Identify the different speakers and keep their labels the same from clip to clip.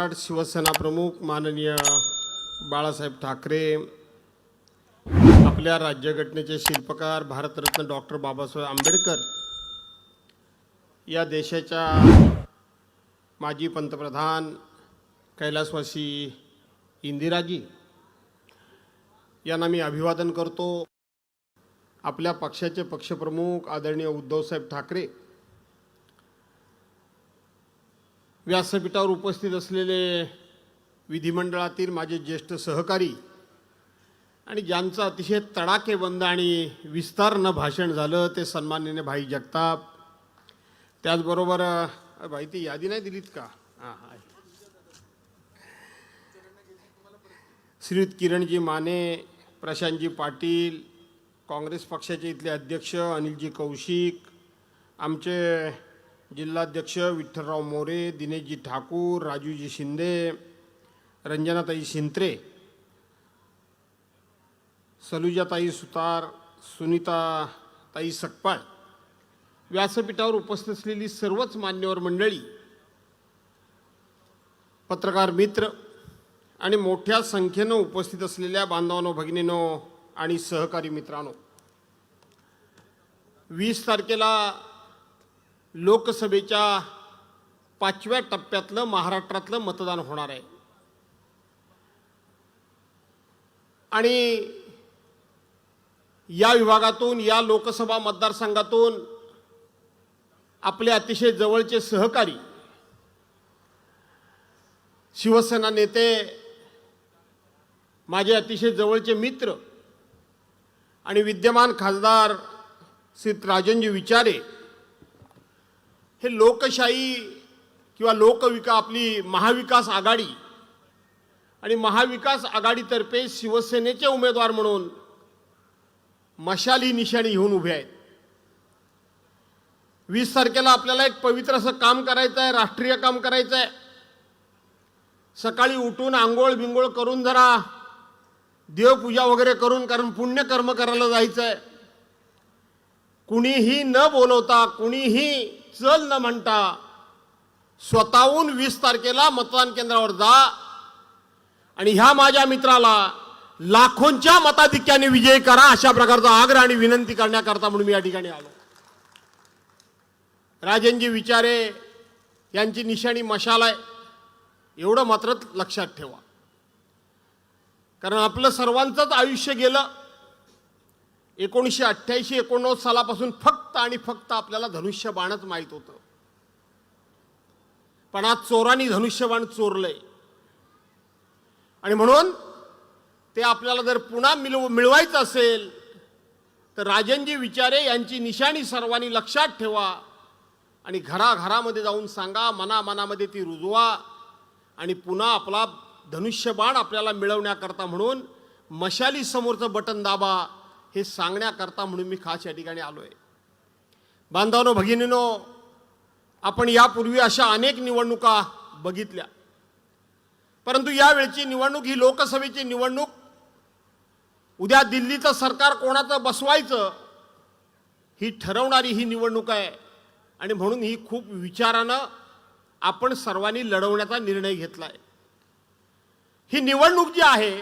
Speaker 1: कराड शिवसेना प्रमुख माननीय बाळासाहेब ठाकरे आपल्या राज्यघटनेचे शिल्पकार भारतरत्न डॉक्टर बाबासाहेब आंबेडकर या देशाच्या माजी पंतप्रधान कैलासवासी इंदिराजी यांना मी अभिवादन करतो. आपल्या पक्षाचे पक्षप्रमुख आदरणीय उद्धवसाहेब ठाकरे व्यासपीठावर उपस्थित असलेले विधिमंडळातील माझे ज्येष्ठ सहकारी आणि ज्यांचं अतिशय तडाकेबंद आणि विस्तारनं भाषण झालं ते सन्माननीय भाई जगताप. त्याचबरोबर भाई ती यादी नाही दिलीत का? हां हां. श्रीयुत किरणजी माने प्रशांतजी पाटील काँग्रेस पक्षाचे इथले अध्यक्ष अनिलजी कौशिक आमचे जिल्हाध्यक्ष विठ्ठलराव मोरे दिनेशजी ठाकूर राजूजी शिंदे रंजनाताई शिंत्रे सलुजाताई सुतार सुनीताताई सकपाळ व्यासपीठावर उपस्थित असलेली सर्वच मान्यवर मंडळी पत्रकार मित्र आणि मोठ्या संख्येनं उपस्थित असलेल्या बांधवांनो भगिनीनो आणि सहकारी मित्रांनो वीस तारखेला लोकसभेच्या पाचव्या टप्प्यातलं महाराष्ट्रातलं मतदान होणार आहे. आणि या विभागातून या लोकसभा मतदारसंघातून आपले अतिशय जवळचे सहकारी शिवसेना नेते माझे अतिशय जवळचे मित्र आणि विद्यमान खासदार श्री राजनजी विचारे हे लोकशाही किंवा लोकविका आपली महाविकास आघाडी आणि महाविकास आघाडीतर्फे शिवसेनेचे उमेदवार म्हणून मशाली निशाणी घेऊन उभे आहेत. वीस तारखेला आपल्याला एक पवित्र असं काम करायचं आहे राष्ट्रीय काम करायचं आहे सकाळी उठून आंघोळ बिंगोळ करून जरा देवपूजा वगैरे करून कारण पुण्यकर्म करायला जायचं आहे कुणीही न बोलवता कुणीही चल न म्हणता स्वतःहून वीस तारखेला मतदान केंद्रावर जा. आणि ह्या माझ्या मित्राला लाखोंच्या मताधिक्याने विजय करा अशा प्रकारचा आग्रह आणि विनंती करण्याकरता म्हणून मी या ठिकाणी आलो. राजनजी विचारे यांची निशाणी मशाल आहे. एवढं मात्र लक्षात ठेवा. कारण आपलं सर्वांचंच आयुष्य गेलं. एकोणीसशे अठ्ठ्याऐंशी एकोणनव्वद सालापासून फक्त आणि फक्त आपल्याला धनुष्यबाणच माहीत होतं. पण आज चोरांनी धनुष्यबाण चोरलंय. आणि म्हणून ते आपल्याला जर पुन्हा मिळव मिळवायचं असेल तर राजनजी विचारे यांची निशाणी सर्वांनी लक्षात ठेवा आणि घराघरामध्ये जाऊन सांगा मनामनामध्ये ती रुजवा आणि पुन्हा आपला धनुष्यबाण आपल्याला मिळवण्याकरता म्हणून मशाली समोरचं बटन दाबा. हे सांगण्याकरता म्हणून मी खास या ठिकाणी आलो आहे बांधवानो भगिनीनो आपण यापूर्वी अशा अनेक निवडणुका बघितल्या. परंतु यावेळची निवडणूक ही लोकसभेची निवडणूक उद्या दिल्लीचं सरकार कोणाचं बसवायचं ही ठरवणारी ही निवडणूक आहे. आणि म्हणून ही खूप विचारानं आपण सर्वांनी लढवण्याचा निर्णय घेतला आहे ही निवडणूक जी आहे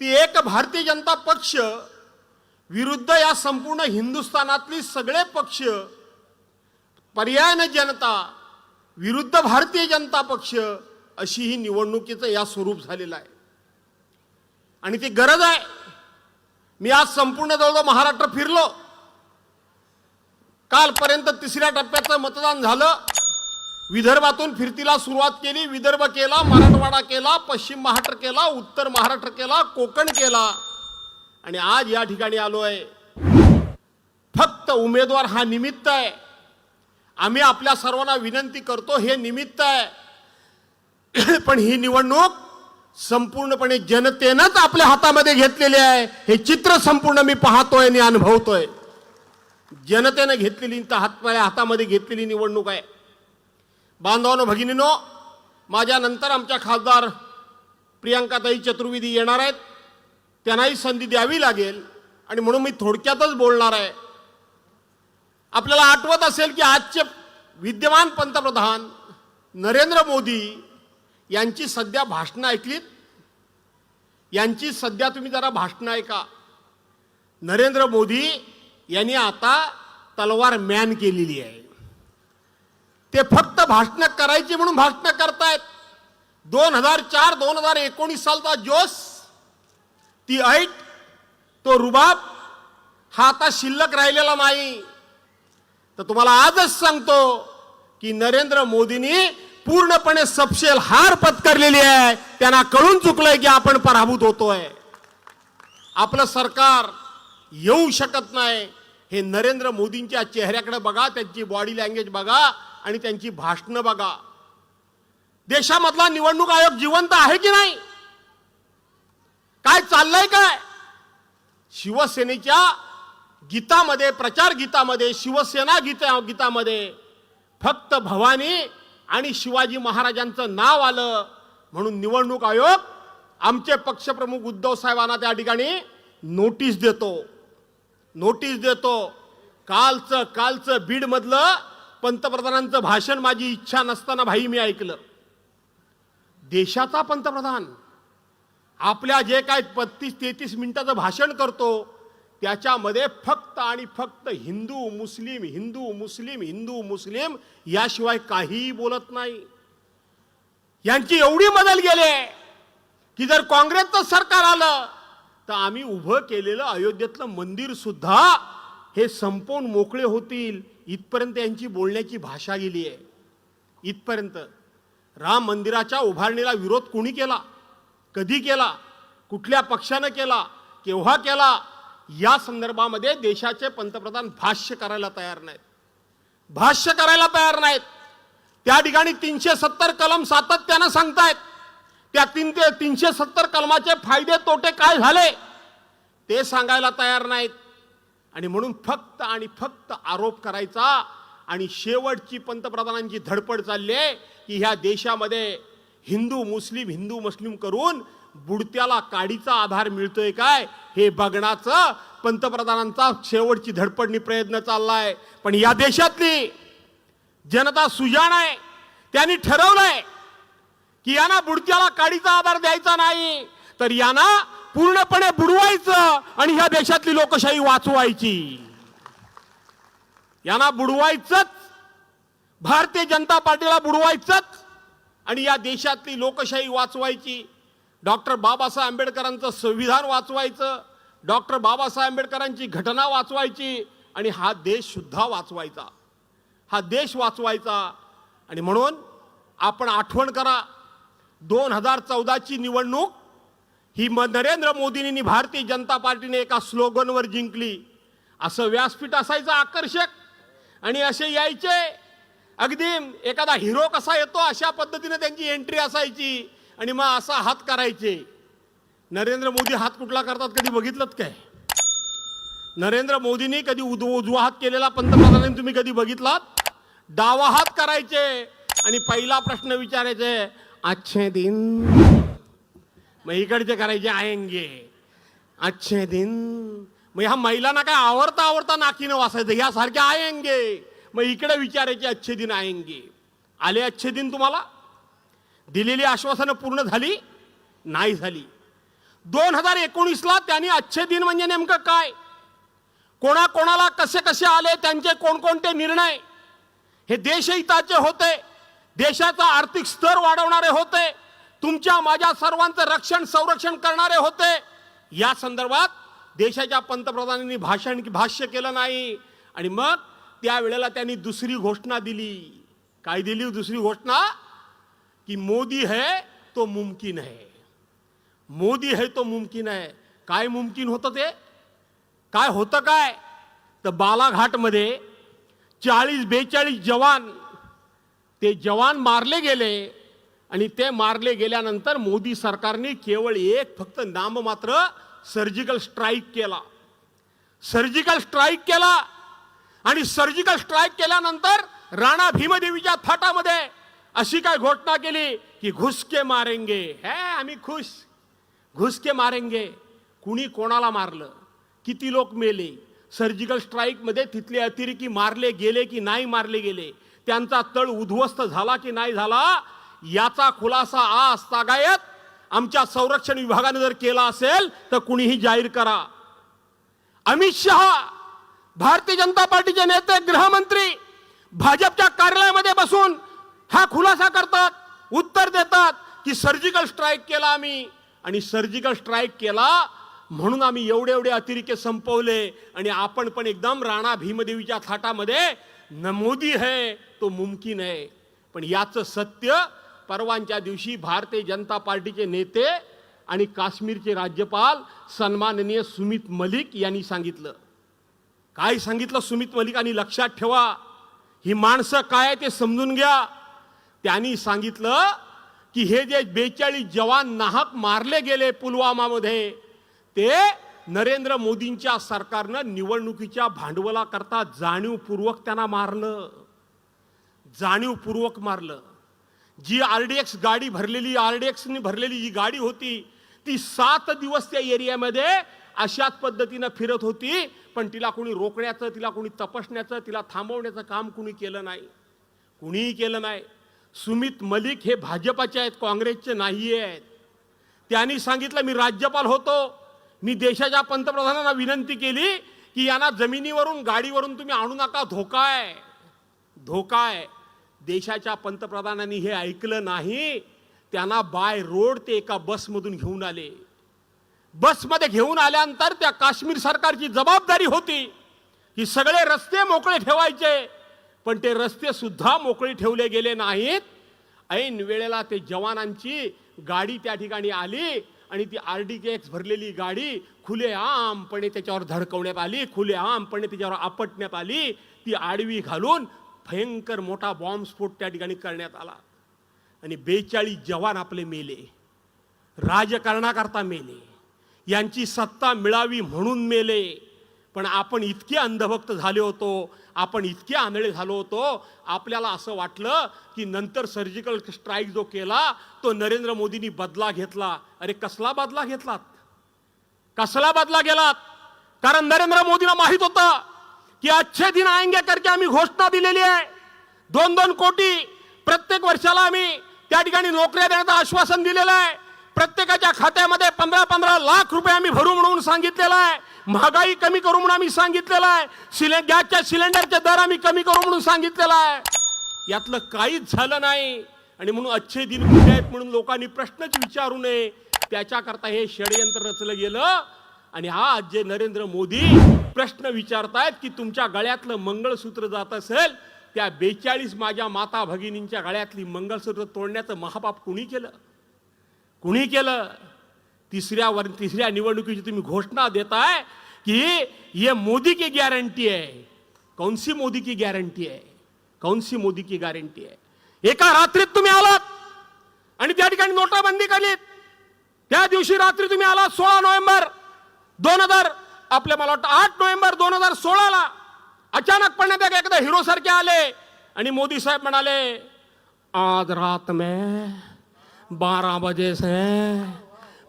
Speaker 1: ती एक भारतीय जनता पक्ष विरुद्ध या संपूर्ण हिंदुस्थानातली सगळे पक्ष पर्यायन जनता विरुद्ध भारतीय जनता पक्ष अशी ही निवडणुकीचं या स्वरूप झालेलं आहे. आणि ती गरज आहे. मी आज संपूर्ण जवळजवळ महाराष्ट्र फिरलो. कालपर्यंत तिसऱ्या टप्प्याचं मतदान झालं. विदर्भातून फिरतीला सुरुवात केली. विदर्भ केला मराठवाडा केला पश्चिम महाराष्ट्र केला उत्तर महाराष्ट्र केला कोकण केला. आणि आज या ठिकाणी आलो आहे फक्त उमेदवार हा निमित्त आहे. आम्ही आपल्या सर्वांना विनंती करतो हे निमित्त आहे. पण ही निवडणूक संपूर्णपणे जनतेनंच आपल्या हातामध्ये घेतलेली आहे. हे चित्र संपूर्ण मी पाहतोय आणि अनुभवतोय. जनतेनं घेतलेली तर हात हातामध्ये घेतलेली निवडणूक आहे. बांधवानो भगिनीनो माझ्यानंतर आमच्या खासदार प्रियांकाताई चतुर्वेदी येणार आहेत. त्यांनाही संधी द्यावी लागेल. आणि म्हणून मी थोडक्यातच बोलणार आहे. आपल्याला आठवत असेल की आजचे विद्यमान पंतप्रधान नरेंद्र मोदी यांची सध्या भाषणं ऐकलीत? यांची सध्या तुम्ही जरा भाषणं ऐका. नरेंद्र मोदी यांनी आता तलवार मॅन केलेली आहे. ते फक्त भाषणं करायची म्हणून भाषणं करतायत. दोन हजार चार दोन हजार एकोणीस सालचा जोश ती ऐट तो रुबाब हा आता शिल्लक राहिलेला नाही. तर तुम्हाला आजच सांगतो की नरेंद्र मोदींनी पूर्णपणे सपशेल हार पत्करलेली आहे. त्यांना कळून चुकलंय की आपण पराभूत होतोय. आपलं सरकार येऊ शकत नाही. हे नरेंद्र मोदींच्या चेहऱ्याकडे बघा त्यांची बॉडी लँग्वेज बघा आणि त्यांची भाषणं बघा. देशामधला निवडणूक आयोग जिवंत आहे की नाही? काय चाललंय काय? शिवसेनेच्या गीतामध्ये प्रचार गीतामध्ये शिवसेना गीता गीतामध्ये फक्त भवानी आणि शिवाजी महाराजांचं नाव आलं म्हणून निवडणूक आयोग आमचे पक्षप्रमुख उद्धव साहेबांना त्या ठिकाणी नोटीस देतो. नोटीस देतो. कालचं कालचं बीडमधलं पंतप्रधानांचं भाषण माझी इच्छा नसताना भाई मी ऐकलं. देशाचा पंतप्रधान. आपल्या जे काय पत्तीस तेहतीस मिनिटाचं भाषण करतो त्याच्यामध्ये फक्त आणि फक्त हिंदू मुस्लिम हिंदू मुस्लिम हिंदू मुस्लिम याशिवाय काहीही बोलत नाही. यांची एवढी बदल गेले की जर काँग्रेसचं सरकार आलं तर आम्ही उभं केलेलं अयोध्येतलं मंदिर सुद्धा हे संपवून मोकळे होतील. इथपर्यंत यांची बोलण्याची भाषा गेली आहे. इथपर्यंत. राम मंदिराच्या उभारणीला विरोध कोणी केला? कधी केला कुठल्या पक्षानं केला केव्हा केला या संदर्भामध्ये देशाचे पंतप्रधान भाष्य करायला तयार नाहीत. भाष्य करायला तयार नाहीत. त्या ठिकाणी तीनशे सत्तर कलम सातत्यानं सांगतायत. त्या तीन ते तीनशे सत्तर कलमाचे फायदे तोटे काय झाले ते सांगायला तयार नाहीत. आणि म्हणून फक्त आणि फक्त आरोप करायचा आणि शेवटची पंतप्रधानांची धडपड चालली आहे की ह्या देशामध्ये हिंदू मुस्लिम हिंदू मुस्लिम करून बुडत्याला काडीचा आधार मिळतोय काय? हे बघण्याचं पंतप्रधानांचा शेवटची धडपडणी प्रयत्न चाललाय. पण या देशातली जनता सुजाण आहे. त्यांनी ठरवलंय की यांना बुडत्याला काडीचा आधार द्यायचा नाही. तर यांना पूर्णपणे बुडवायचं आणि ह्या देशातली लोकशाही वाचवायची. यांना बुडवायचंच. भारतीय जनता पार्टीला बुडवायचंच. आणि या देशातली लोकशाही वाचवायची. डॉक्टर बाबासाहेब आंबेडकरांचं संविधान वाचवायचं. डॉक्टर बाबासाहेब आंबेडकरांची घटना वाचवायची आणि हा देश सुद्धा वाचवायचा. हा देश वाचवायचा. आणि म्हणून आपण आठवण करा दोन हजार चौदाची निवडणूक ही म नरेंद्र मोदींनी भारतीय जनता पार्टीने एका स्लोगनवर जिंकली. असं व्यासपीठ असायचं आकर्षक आणि असे यायचे अगदी एखादा हिरो कसा येतो अशा पद्धतीने त्यांची एंट्री असायची आणि मग असा हात करायचे. नरेंद्र मोदी हात कुठला करतात कधी बघितलं काय? नरेंद्र मोदींनी कधी उद उजवा हात केलेला पंतप्रधानांनी तुम्ही कधी बघितलात? डावा हात करायचे आणि पहिला प्रश्न विचारायचे अच्छे दिन. मग इकडचे करायचे आयंगे अच्छे दिन. मग ह्या महिलांना काय आवडता आवडता नाकीनं वाचायचं यासारखे आयंगे मग इकडे विचारायचे अच्छे दिन आएंगे. आले अच्छे दिन तुम्हाला? दिलेली आश्वासनं पूर्ण झाली? नाही झाली. दोन हजार एकोणीसला त्यांनी अच्छे दिन म्हणजे नेमकं काय? कोणाकोणाला कसे कसे आले त्यांचे कोणकोणते निर्णय? हे देशहिताचे होते देशाचा आर्थिक स्तर वाढवणारे होते तुमच्या माझ्या सर्वांचं रक्षण संरक्षण करणारे होते. या संदर्भात देशाच्या पंतप्रधानांनी भाषण भाष्य केलं नाही. आणि मग त्यावेळेला त्यांनी दुसरी घोषणा दिली. काय दिली दुसरी घोषणा? की मोदी है तो मुमकिन है. मोदी है तो मुमकिन आहे काय मुमकिन होतं ते? काय होतं काय? तर बालाघाटमध्ये चाळीस बेचाळीस जवान ते जवान मारले गेले आणि ते मारले गेल्यानंतर मोदी सरकारने केवळ एक फक्त नाममात्र सर्जिकल स्ट्राईक केला. सर्जिकल स्ट्राईक केला. आणि सर्जिकल स्ट्राईक केल्यानंतर राणा भीमदेवीच्या थाटामध्ये अशी काय घोषणा केली की घुसके मारेंगे. हे आम्ही खुश. घुसके मारेंगे. कुणी कोणाला मारलं? किती लोक मेले? सर्जिकल स्ट्राईकमध्ये तिथले अतिरेकी मारले गेले की नाही मारले गेले? त्यांचा तळ उद्ध्वस्त झाला की नाही झाला? याचा खुलासा आज तागायत आमच्या संरक्षण विभागाने जर केला असेल तर कुणीही जाहीर करा. अमित शहा भारतीय जनता पार्टीचे नेते गृहमंत्री भाजपच्या कार्यालयामध्ये बसून हा खुलासा करतात उत्तर देतात की सर्जिकल स्ट्राईक केला आम्ही. आणि सर्जिकल स्ट्राईक केला म्हणून आम्ही एवढे एवढे अतिरिक्त संपवले आणि आपण पण एकदम राणा भीमदेवीच्या थाटामध्ये न मोदी है तो मुमकिन आहे पण याचं सत्य परवांच्या दिवशी भारतीय जनता पार्टीचे नेते आणि काश्मीरचे राज्यपाल सन्माननीय सुमित मलिक यांनी सांगितलं. काय सांगितलं सुमित मलिकांनी? लक्षात ठेवा. ही माणसं काय आहे ते समजून घ्या. त्यांनी सांगितलं की हे जे बेचाळीस जवान नाहक मारले गेले पुलवामामध्ये ते नरेंद्र मोदींच्या सरकारनं निवडणुकीच्या भांडवलाकरता जाणीवपूर्वक त्यांना मारलं. जाणीवपूर्वक मारलं. जी आर डी एक्स गाडी भरलेली आर डी एक्सनी भरलेली जी गाडी होती ती सात दिवस त्या एरियामध्ये अशाच पद्धतीनं फिरत होती पण तिला कोणी रोखण्याचं तिला कोणी तपासण्याचं तिला थांबवण्याचं काम कुणी केलं नाही. कुणीही केलं नाही. सुमित मलिक हे भाजपाचे आहेत काँग्रेसचे नाही आहेत. त्यांनी सांगितलं मी राज्यपाल होतो. मी देशाच्या पंतप्रधानांना विनंती केली की यांना जमिनीवरून गाडीवरून तुम्ही आणू नका. धोका आहे. धोका आहे. देशाच्या पंतप्रधानांनी हे ऐकलं नाही. त्यांना बाय रोड ते एका बसमधून घेऊन आले. बसमध्ये घेऊन आल्यानंतर त्या काश्मीर सरकारची जबाबदारी होती की सगळे रस्ते मोकळे ठेवायचे. पण ते रस्ते सुद्धा मोकळे ठेवले गेले नाहीत. ऐन वेळेला ते जवानांची गाडी त्या ठिकाणी आली आणि ती आर डी एक्स भरलेली गाडी खुलेआमपणे त्याच्यावर धडकवण्यात आली खुलेआमपणे त्याच्यावर आपटण्यात आली. ती आडवी घालून भयंकर मोठा बॉम्बस्फोट त्या ठिकाणी करण्यात आला. आणि बेचाळीस जवान आपले मेले. राजकारणाकरता मेले. यांची सत्ता मिळावी म्हणून मेले. पण आपण इतके अंधभक्त झाले होतो आपण इतके आंधळे झालो होतो आपल्याला असं वाटलं की नंतर सर्जिकल स्ट्राईक जो केला तो नरेंद्र मोदींनी बदला घेतला. अरे कसला बदला घेतलात? कसला बदला गेलात कारण नरेंद्र मोदींना माहीत होतं की अच्छे दिन आएंगे करके आम्ही घोषणा दिलेली आहे. दोन दोन कोटी प्रत्येक वर्षाला आम्ही त्या ठिकाणी नोकऱ्या देण्याचं आश्वासन दिलेलं आहे. प्रत्येकाच्या खात्यामध्ये पंधरा पंधरा लाख रुपये आम्ही भरू म्हणून सांगितलेलं आहे. महागाई कमी करू म्हणून आम्ही सांगितलेलं आहे. सिले गॅसच्या सिलेंडरचे दर आम्ही कमी करू म्हणून सांगितलेलं आहे. यातलं काहीच झालं नाही. आणि म्हणून अच्छे दिन कुठे आहेत म्हणून लोकांनी प्रश्नच विचारू नये. त्याच्याकरता हे षडयंत्र रचलं गेलं. आणि आज जे नरेंद्र मोदी प्रश्न विचारतायत की तुमच्या गळ्यातलं मंगळसूत्र जात असेल त्या बेचाळीस माझ्या माता भगिनींच्या गळ्यातली मंगळसूत्र तोडण्याचं महापाप कुणी केलं? कुणी केलं? तिसऱ्या वर तिसऱ्या निवडणुकीची तुम्ही घोषणा देताय की ये मोदी की गॅरंटी आहे. कौन सी मोदी की गॅरंटी आहे? कौन सी मोदी की गॅरंटी आहे? एका रात्रीत तुम्ही आलात आणि त्या ठिकाणी नोटाबंदी केलीत. त्या दिवशी रात्री तुम्ही आला सोळा नोव्हेंबर दोन हजार आपल्या मला वाटतं आठ नोव्हेंबर दोन हजार सोळाला. अचानकपणे त्या एकदा हिरो सारखे आले आणि मोदी साहेब म्हणाले आज रात में बारह बजे से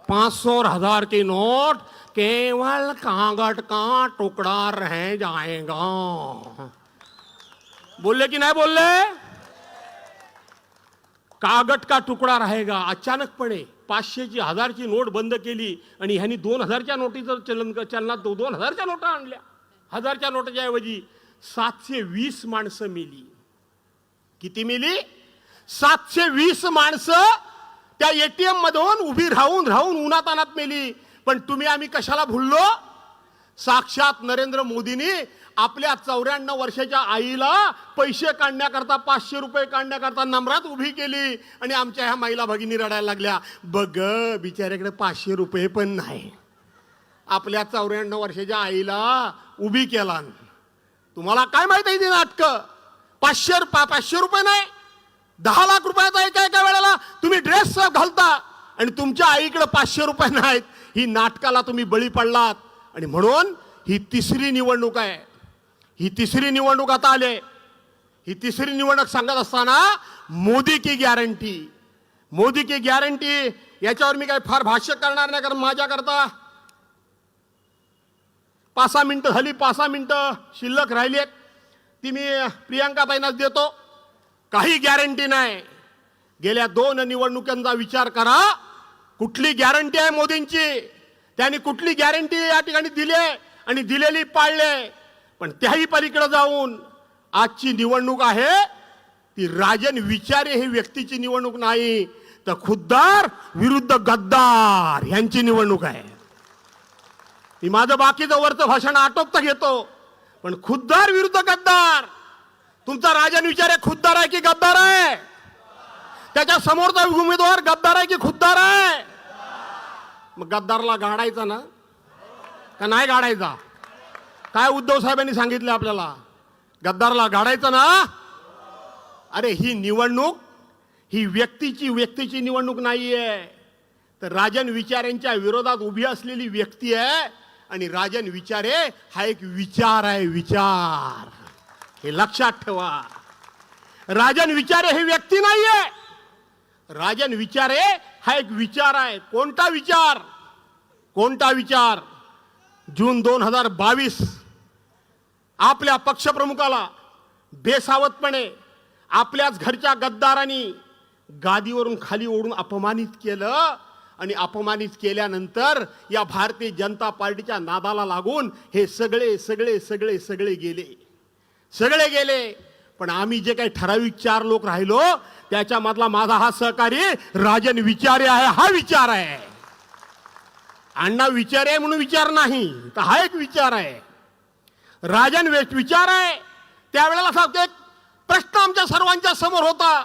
Speaker 1: पाँच सौ और हजार की नोट केवल कागज का टुकड़ा रह जाएगा। बोलले की नाही बोलले कागद का तुकडा राहेगा अचानकपणे पाचशेची हजारची नोट बंद केली आणि ह्यांनी दोन हजारच्या नोटीचं चलन चलनात दो- दोन हजारच्या नोटा आणल्या हजारच्या नोटाच्या ऐवजी सातशे वीस माणसं मेली। किती मेली? सातशे वीस माणसं त्या एटीएम मधून उभी राहून राहून उन्हात अनात मेली. पण तुम्ही आम्ही कशाला भुललो? साक्षात नरेंद्र मोदींनी आपल्या चौऱ्याण्णव वर्षाच्या आईला पैसे काढण्याकरता पाचशे रुपये काढण्याकरता नम्रात उभी केली आणि आमच्या ह्या महिला भगिनी रडायला लागल्या. बघ बिचाऱ्याकडे पाचशे रुपये पण नाही. आपल्या चौऱ्याण्णव वर्षाच्या आईला उभी केला. तुम्हाला काय माहिती आहे ती नाटकं? पाचशे रुपये पाचशे रुपये नाही. दहा लाख रुपयाचा एका एका वेळेला? तुम्ही ड्रेस घालता आणि तुमच्या आईकडे पाचशे रुपये नाहीत. ही नाटकाला तुम्ही बळी पडलात. आणि म्हणून ही तिसरी निवडणूक आहे. ही तिसरी निवडणूक आता आले ही तिसरी निवडणूक सांगत असताना मोदी की गॅरंटी मोदी की गॅरंटी याच्यावर मी काही फार भाष्य करणार नाही कारण माझ्याकरता पाच सहा मिनटं झाली पाच सहा मिनटं शिल्लक राहिली आहेत. ती मी प्रियांका ताईंनाच देतो. काही गॅरंटी नाही. गेल्या दोन निवडणुकांचा विचार करा. कुठली गॅरंटी आहे मोदींची? त्यांनी कुठली गॅरंटी या ठिकाणी दिली आहे आणि दिलेली पाळले पण त्याही पलीकडे जाऊन आजची निवडणूक आहे. ती राजन विचारे ही व्यक्तीची निवडणूक नाही. तर खुद्दार विरुद्ध गद्दार यांची निवडणूक आहे. मी माझं बाकीचं वरचं भाषण आटोपता घेतो. पण खुद्दार विरुद्ध गद्दार तुमचा राजन विचारे खुद्दार आहे की गद्दार आहे? त्याच्या समोरचा उमेदवार गद्दार आहे की खुद्दार आहे? मग गद्दारला गाडायचा ना? का नाही गाडायचा? काय उद्धव साहेबांनी सांगितलं आपल्याला? गद्दारला गाडायचं ना? अरे ही निवडणूक ही व्यक्तीची व्यक्तीची निवडणूक नाहीये. तर राजन विचारेंच्या विरोधात उभी असलेली व्यक्ती आहे आणि राजन विचारे हा एक विचार आहे विचार. हे लक्षात ठेवा. राजन विचारे हे व्यक्ती नाहीये. राजन विचारे हा एक विचार आहे. कोणता विचार? कोणता विचार? जून दोन हजार बावीस. आपल्या पक्षप्रमुखाला बेसावतपणे आपल्याच घरच्या गद्दारांनी गादीवरून खाली ओढून अपमानित केलं आणि अपमानित केल्यानंतर या भारतीय जनता पार्टीच्या नादाला लागून हे सगळे सगळे सगळे सगळे गेले. सगळे गेले. पण आम्ही जे काही ठराविक चार लोक राहिलो त्याच्यामधला माझा हा सहकारी राजन विचारे आहे हा विचार आहे. अण्णा विचार आहे म्हणून विचार नाही तर हा एक विचार आहे. राजन वेस्ट विचार आहे. त्यावेळेला सांगतो एक प्रश्न आमच्या सर्वांच्या समोर होता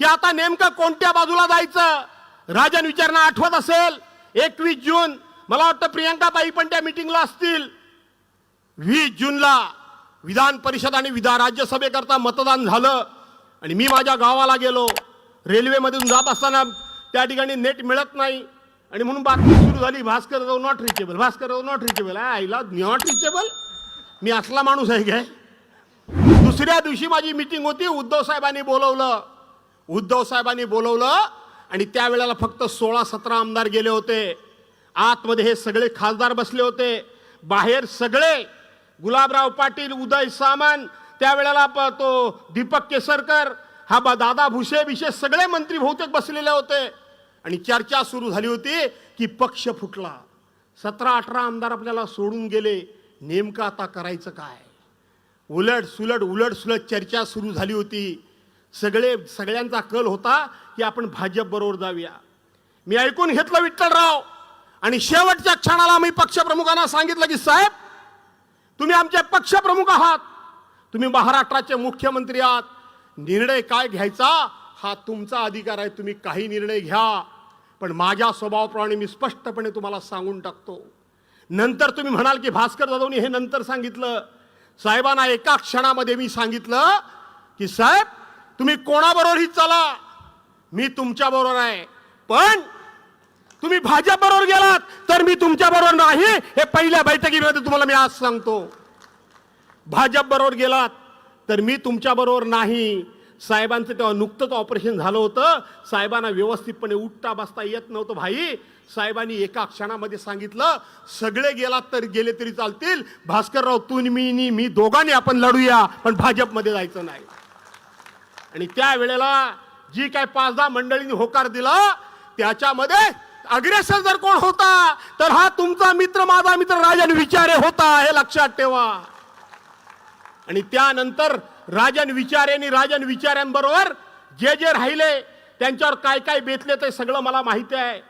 Speaker 1: की आता नेमकं कोणत्या बाजूला जायचं? राजन विचारणा आठवत असेल एकवीस जून मला वाटतं प्रियंकाबाई पण त्या मिटिंगला असतील. वीस जूनला विधान परिषद आणि विधान राज्यसभेकरता मतदान झालं आणि मी माझ्या गावाला गेलो. रेल्वेमधून जात असताना त्या ठिकाणी नेट मिळत नाही. आणि म्हणून बातमी सुरू झाली भास्कर जाऊ नॉट रिचेबल भास्कर जाऊ नॉट रिचेबल आईला नॉट रिचेबल मी असला माणूस आहे काय? दुसऱ्या दिवशी माझी मिटिंग होती उद्धव साहेबांनी बोलवलं. उद्धव साहेबांनी बोलवलं आणि त्यावेळेला फक्त सोळा सतरा आमदार गेले होते. आतमध्ये हे सगळे खासदार बसले होते. बाहेर सगळे गुलाबराव पाटील उदय सामान त्यावेळेला तो दीपक केसरकर हा बा दादा भुसे बिशे सगळे मंत्री बहुतेक बसलेले होते. आणि चर्चा सुरू झाली होती की पक्ष फुटला. सतरा अठरा आमदार आपल्याला सोडून गेले. नेमकं आता करायचं काय? उलट सुलट उलट सुलट चर्चा सुरू झाली होती. सगळे सगळ्यांचा कल होता की आपण भाजप बरोबर जाऊया. मी ऐकून घेतलं विठ्ठलराव. आणि शेवटच्या क्षणाला मी पक्षप्रमुखांना सांगितलं की साहेब तुम्ही आमचे पक्षप्रमुख आहात. तुम्ही महाराष्ट्राचे मुख्यमंत्री आहात. निर्णय काय घ्यायचा? हा तुमचा अधिकार आहे. तुम्ही काही निर्णय घ्या. पण माझ्या स्वभावाप्रमाणे मी स्पष्टपणे तुम्हाला सांगून टाकतो. नंतर तुम्ही म्हणाल की भास्कर जाधवनी हे नंतर सांगितलं. साहेबांना एका क्षणामध्ये मी सांगितलं की साहेब तुम्ही कोणाबरोबरही चला. मी तुमच्याबरोबर आहे. पण तुम्ही भाजप बरोबर गेलात तर मी तुमच्या बरोबर नाही. हे पहिल्या बैठकीमध्ये तुम्हाला मी आज सांगतो. भाजप बरोबर गेलात तर मी तुमच्या बरोबर नाही. साहेबांचं तेव्हा नुकतंच ऑपरेशन झालं होतं. साहेबांना व्यवस्थितपणे उठता बसता येत नव्हतं भाई. साहेबांनी एका क्षणामध्ये सांगितलं सगळे गेलात तर गेले तरी चालतील. भास्करराव तू मी नी- मी दोघांनी आपण लढूया पण भाजपमध्ये जायचं नाही. आणि त्यावेळेला जी काय पाच दहा मंडळींनी होकार दिला त्याच्यामध्ये अग्रेसर जर कोण होता तर हा तुमचा मित्र माझा मित्र राजन विचारे होता हे लक्षात ठेवा. आणि त्यानंतर राजन विचारेनी राजन विचाऱ्यांबरोबर जे जे राहिले त्यांच्यावर काय काय बेतले ते सगळं मला माहिती आहे.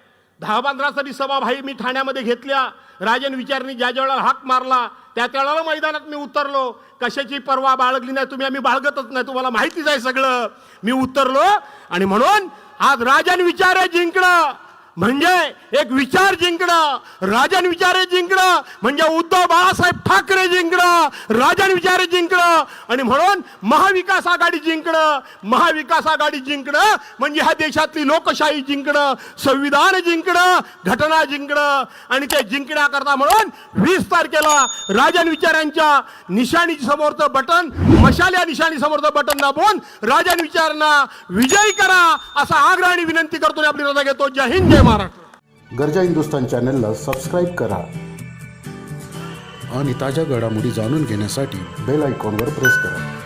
Speaker 1: दहा पंधरा तरी सभा भाई मी ठाण्यामध्ये घेतल्या. राजन विचारनी ज्या ज्या वेळेला हाक मारला त्या त्यावेळेला मैदानात मी उतरलो. कशाची परवा बाळगली नाही तुम्ही आम्ही बाळगतच नाही तुम्हाला माहितीच आहे सगळं. मी उतरलो आणि म्हणून आज राजन विचारे जिंकणं म्हणजे एक विचार जिंकणं राजन विचारे जिंकणं म्हणजे उद्धव बाळासाहेब ठाकरे जिंकणं राजन विचारे जिंकणं आणि म्हणून महाविकास आघाडी जिंकणं महाविकास आघाडी जिंकणं म्हणजे ह्या देशातली लोकशाही जिंकणं संविधान जिंकणं घटना जिंकणं आणि ते जिंकण्याकरता म्हणून वीस तारखेला राजन विचारांच्या निशाणी समोरचं बटन मशाल या निशाणी समोरचं बटन दाबून राजन विचारांना विजयी करा असा आग्रह आणि विनंती करतो आपली रजा घेतो. जय हिंद जय महाराष्ट्र.
Speaker 2: गरजा हिंदुस्तान चॅनलला सबस्क्राईब करा.
Speaker 3: आणि ताज्या घडामोडी जाणून घेण्यासाठी
Speaker 2: बेल आयकॉनवर प्रेस करा.